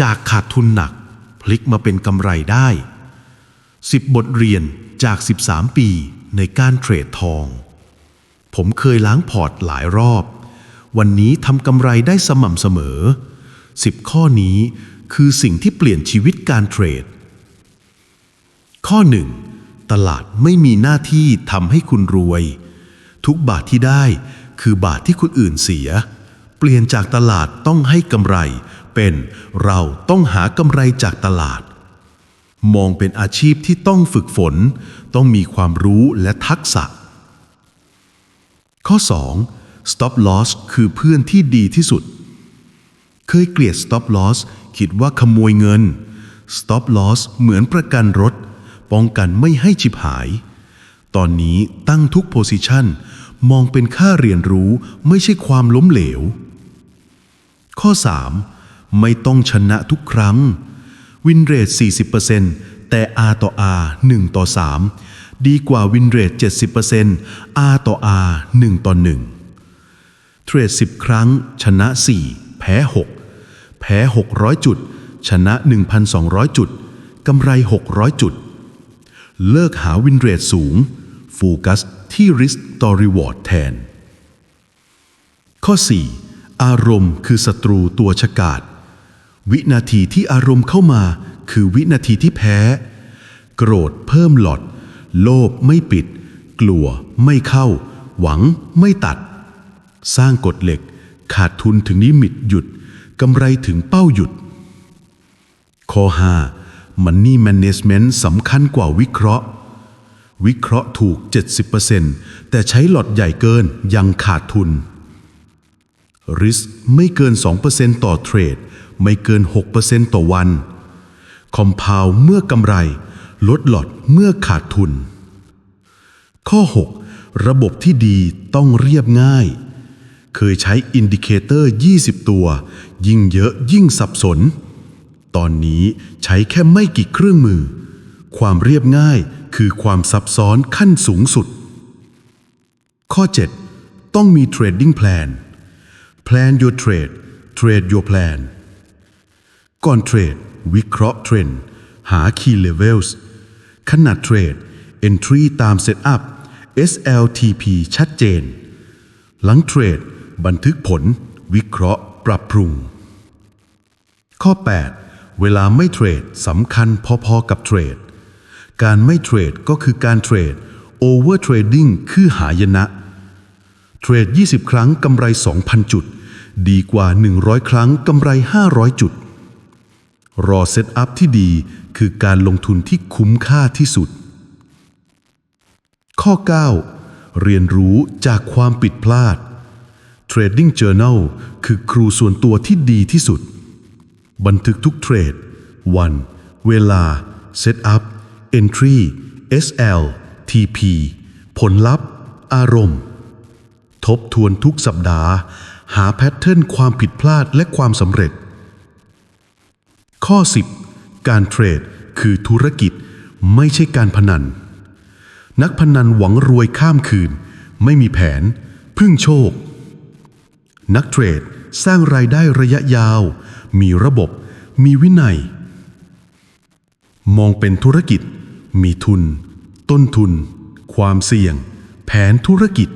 จากขาดทุนหนัก พลิกมาเป็นกำไรได้ 10 บทเรียนจาก 13 ปีในการเทรดทอง ผมเคยล้างพอร์ตหลายรอบ วันนี้ทำกำไรได้สม่ำเสมอ 10 ข้อนี้คือสิ่งที่เปลี่ยนชีวิตการเทรด ข้อ 1. ตลาดไม่มีหน้าที่ทำให้คุณรวย ทุกบาทที่ได้คือบาทที่คนอื่นเสีย เปลี่ยนจากตลาดต้องให้กำไร เป็นเราต้องหากำไรจากตลาด มองเป็นอาชีพที่ต้องฝึกฝน ต้องมีความรู้และทักษะ ข้อ 2. stop loss คือเพื่อนที่ดีที่สุด เคยเกลียด stop loss คิดว่าขโมยเงิน stop loss เหมือนประกันรถ ป้องกันไม่ให้ฉิบหาย ตอนนี้ตั้งทุก position มองเป็นค่าเรียนรู้ไม่ใช่ความล้มเหลว ข้อ 3. ไม่ต้องชนะทุกครั้ง วินเรท 40%แต่ R ต่อ R 1 ต่อ 3 ดีกว่าวินเรท 70% R ต่อ R 1 ต่อ 1 เทรด 10 ครั้ง ชนะ 4 แพ้ 6 แพ้ 600 จุด ชนะ 1,200 จุด กำไร 600 จุด เลิกหาวินเรทสูง โฟกัสที่ Risk ต่อ Reward แทน ข้อ 4. อารมณ์คือศัตรูตัวฉกาจ วินาทีที่อารมณ์เข้ามา คือวินาทีที่แพ้ โกรธเพิ่มหลอด โลภไม่ปิด กลัวไม่เข้า หวังไม่ตัด สร้างกฎเหล็ก ขาดทุนถึงนิมิตหยุดกำไรถึงเป้าหยุด ข้อ 5. Money Management สำคัญกว่าวิเคราะห์ วิเคราะห์ถูก 70%แต่ใช้หลอดใหญ่เกินยังขาดทุน Risk ไม่เกิน 2%ต่อเทรด ไม่เกิน 6%ต่อวัน Compound เมื่อกำไร ลดหลอดเมื่อขาดทุน ข้อ 6 ระบบที่ดีต้องเรียบง่าย เคยใช้อินดิเคเตอร์ 20 ตัว ยิ่งเยอะยิ่งสับสน ตอนนี้ใช้แค่ไม่กี่เครื่องมือ ความเรียบง่ายคือความซับซ้อนขั้นสูงสุด ข้อ 7 ต้องมี Trading Plan Plan your trade Trade your plan ก่อนเทรด วิเคราะห์เทรนด์ หา Key Levels ขนาดเทรด Entry ตาม Setup SLTP ชัดเจน หลังเทรด บันทึกผล วิเคราะห์ ปรับปรุง ข้อ 8 เวลาไม่เทรดสำคัญพอๆกับเทรด การไม่เทรดก็คือการเทรด Over Trading คือหายนะ เทรด 20 ครั้งกำไร 2,000 จุด ดีกว่า 100 ครั้งกำไร 500 จุด รอเซตอัพที่ดีคือการลงทุนที่คุ้มค่าที่สุด ข้อ 9 เรียนรู้จากความผิดพลาด Trading Journal คือครูส่วนตัวที่ดีที่สุด บันทึกทุกเทรด วัน เวลา Setup Entry SL TP ผลลัพธ์ อารมณ์ ทบทวนทุกสัปดาห์ หาแพทเทิร์นความผิดพลาดและความสำเร็จ ข้อ 10 การเทรดคือธุรกิจไม่ใช่การพนัน นักพนันหวังรวยข้ามคืน ไม่มีแผน พึ่งโชค นักเทรดสร้างรายได้ระยะยาว มีระบบ มีวินัย มองเป็นธุรกิจ มีทุน ต้นทุน ความเสี่ยง แผนธุรกิจ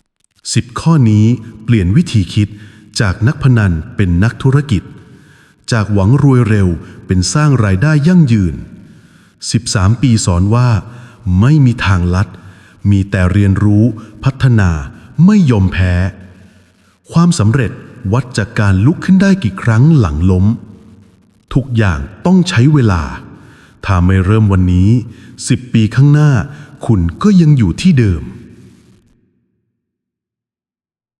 10 ข้อนี้เปลี่ยนวิธีคิดจากนักพนันเป็นนักธุรกิจ จากหวังรวยเร็วเป็นสร้างรายได้ยั่งยืน 13 ปีสอนว่า ไม่มีทางลัด มีแต่เรียนรู้ พัฒนา ไม่ยอมแพ้ ความสำเร็จวัดจากการลุกขึ้นได้กี่ครั้งหลังล้ม ทุกอย่างต้องใช้เวลา ถ้าไม่เริ่มวันนี้ 10 ปีข้างหน้า คุณก็ยังอยู่ที่เดิม